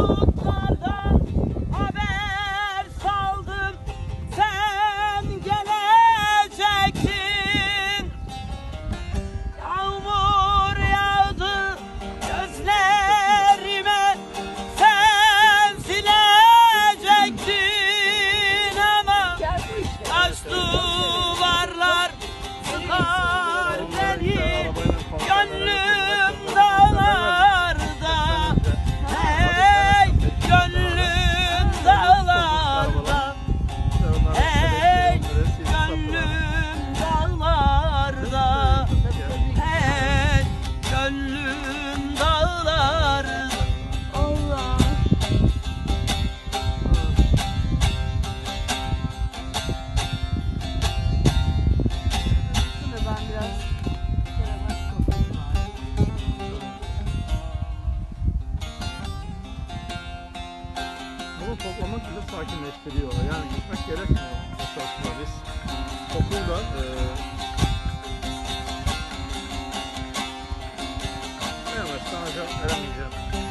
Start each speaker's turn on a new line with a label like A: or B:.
A: Oh.
B: onu toplamak bizi sakinleştiriyor. Yani gitmek gerekmiyor esasında biz. Okulda e, Evet, sana veremeyeceğim.